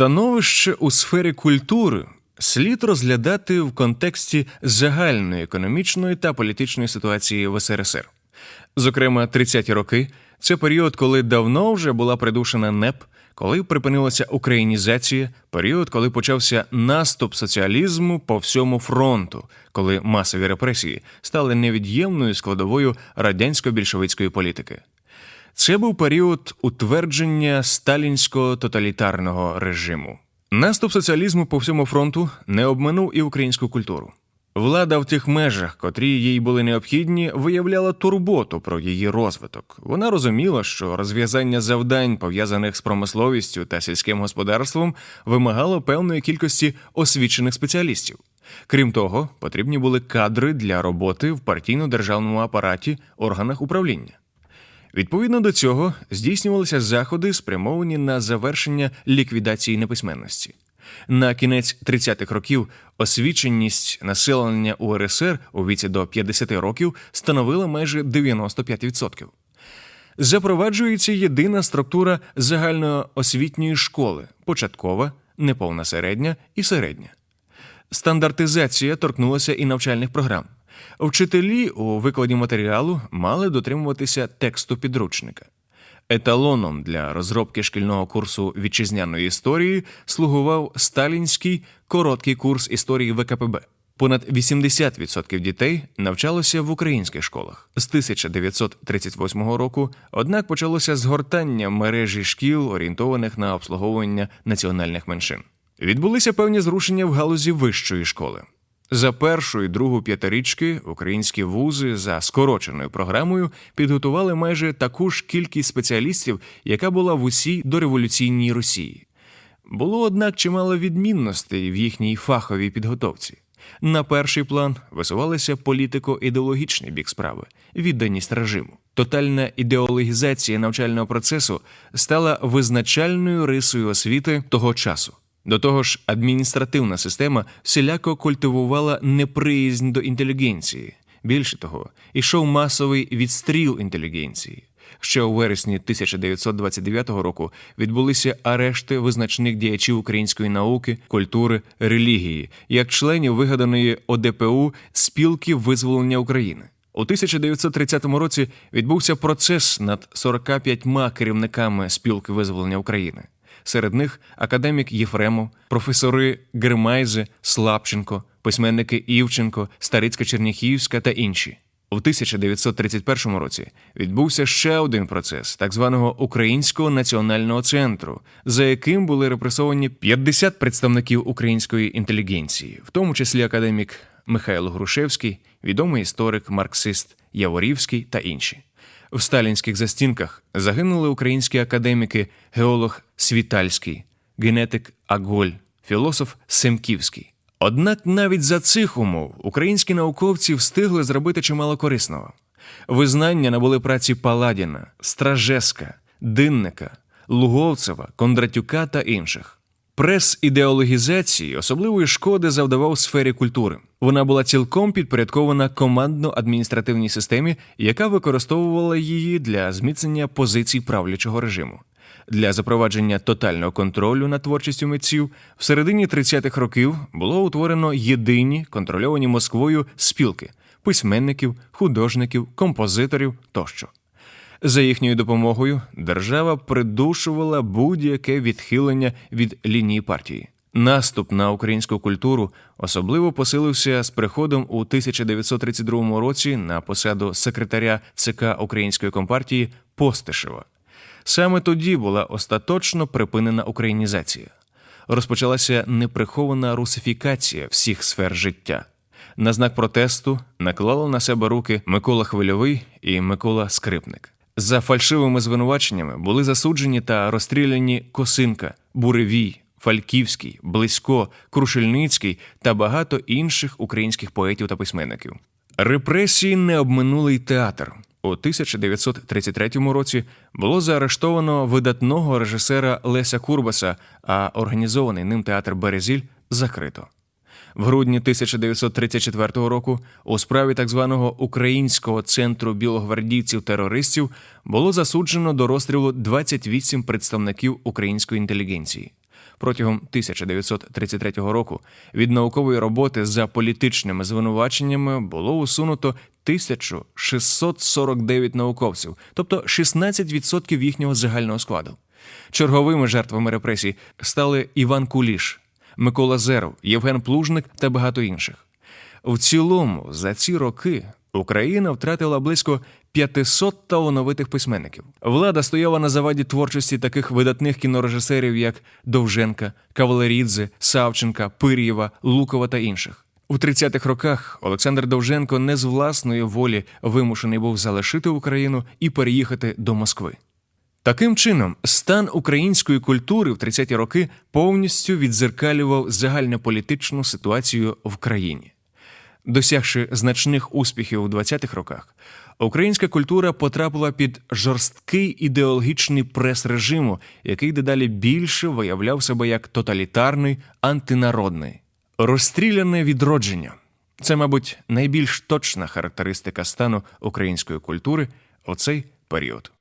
Становище у сфері культури слід розглядати в контексті загальної економічної та політичної ситуації в СРСР. Зокрема, 30-ті роки це період, коли давно вже була придушена НЕП, коли припинилася українізація, період, коли почався наступ соціалізму по всьому фронту, коли масові репресії стали невід'ємною складовою радянсько-більшовицької політики. Це був період утвердження сталінського тоталітарного режиму. Наступ соціалізму по всьому фронту не обминув і українську культуру. Влада в тих межах, котрі їй були необхідні, виявляла турботу про її розвиток. Вона розуміла, що розв'язання завдань, пов'язаних з промисловістю та сільським господарством, вимагало певної кількості освічених спеціалістів. Крім того, потрібні були кадри для роботи в партійно-державному апараті, органах управління. Відповідно до цього здійснювалися заходи, спрямовані на завершення ліквідації неписьменності. На кінець 30-х років освіченість населення УРСР у віці до 50 років становила майже 95%. Запроваджується єдина структура загальноосвітньої школи початкова, неповна середня і середня. Стандартизація торкнулася і навчальних програм. Вчителі у викладі матеріалу мали дотримуватися тексту підручника. Еталоном для розробки шкільного курсу вітчизняної історії слугував сталінський короткий курс історії ВКПБ. Понад 80% дітей навчалося в українських школах з 1938 року. Однак почалося згортання мережі шкіл, орієнтованих на обслуговування національних меншин. Відбулися певні зрушення в галузі вищої школи. За першу і другу п'ятирічки українські вузи за скороченою програмою підготували майже таку ж кількість спеціалістів, яка була в усій дореволюційній Росії. Було, однак, чимало відмінностей в їхній фаховій підготовці. На перший план висувалися політико-ідеологічний бік справи, відданість режиму. Тотальна ідеологізація навчального процесу стала визначальною рисою освіти того часу. До того ж, адміністративна система всіляко культивувала неприязнь до інтелігенції. Більше того, ішов масовий відстріл інтелігенції. Ще у вересні 1929 року відбулися арешти визначних діячів української науки, культури, релігії, як членів вигаданої ОДПУ спілки визволення України. У 1930 році відбувся процес над 45 керівниками спілки визволення України. Серед них академік Єфремов, професори Гермайзе, Слабченко, письменники Івченко, Старицька Черніхівська та інші. У 1931 році відбувся ще один процес так званого Українського національного центру, за яким були репресовані 50 представників української інтелігенції, в тому числі академік Михайло Грушевський, відомий історик, марксист Яворівський та інші. В сталінських застінках загинули українські академіки, геолог Світальський, генетик Аголь, філософ Семківський. Однак навіть за цих умов українські науковці встигли зробити чимало корисного. Визнання набули праці Паладіна, Стражеска, Динника, Луговцева, Кондратюка та інших. Прес ідеологізації особливої шкоди завдавав сфері культури. Вона була цілком підпорядкована командно-адміністративній системі, яка використовувала її для зміцнення позицій правлячого режиму. Для запровадження тотального контролю над творчістю митців в середині 30-х років було утворено єдині контрольовані Москвою спілки письменників, художників, композиторів тощо. За їхньою допомогою держава придушувала будь-яке відхилення від лінії партії. Наступ на українську культуру особливо посилився з приходом у 1932 році на посаду секретаря ЦК Української компартії Постишева. Саме тоді була остаточно припинена українізація. Розпочалася неприхована русифікація всіх сфер життя. На знак протесту наклали на себе руки Микола Хвильовий і Микола Скрипник. За фальшивими звинуваченнями були засуджені та розстріляні Косинка, Буревій, Фальківський, Близько, Крушельницький та багато інших українських поетів та письменників. Репресії не обминули й театр. У 1933 році було заарештовано видатного режисера Леся Курбаса, а організований ним театр Березіль закрито. В грудні 1934 року у справі так званого Українського центру білогвардійців-терористів було засуджено до розстрілу 28 представників української інтелігенції. Протягом 1933 року від наукової роботи за політичними звинуваченнями було усунуто 1649 науковців, тобто 16% їхнього загального складу. Черговими жертвами репресій стали Іван Куліш, Микола Зеров, Євген Плужник та багато інших. В цілому, за ці роки Україна втратила близько 500 талановитих письменників. Влада стояла на заваді творчості таких видатних кінорежисерів, як Довженка, Кавалерідзе, Савченка, Пир'єва, Лукова та інших. У 30-х роках Олександр Довженко не з власної волі вимушений був залишити Україну і переїхати до Москви. Таким чином, стан української культури в 30-ті роки повністю відзеркалював загальнополітичну ситуацію в країні. Досягши значних успіхів у 20-х роках, українська культура потрапила під жорсткий ідеологічний прес режиму, який дедалі більше виявляв себе як тоталітарний, антинародний. Розстріляне відродження це, мабуть, найбільш точна характеристика стану української культури у цей період.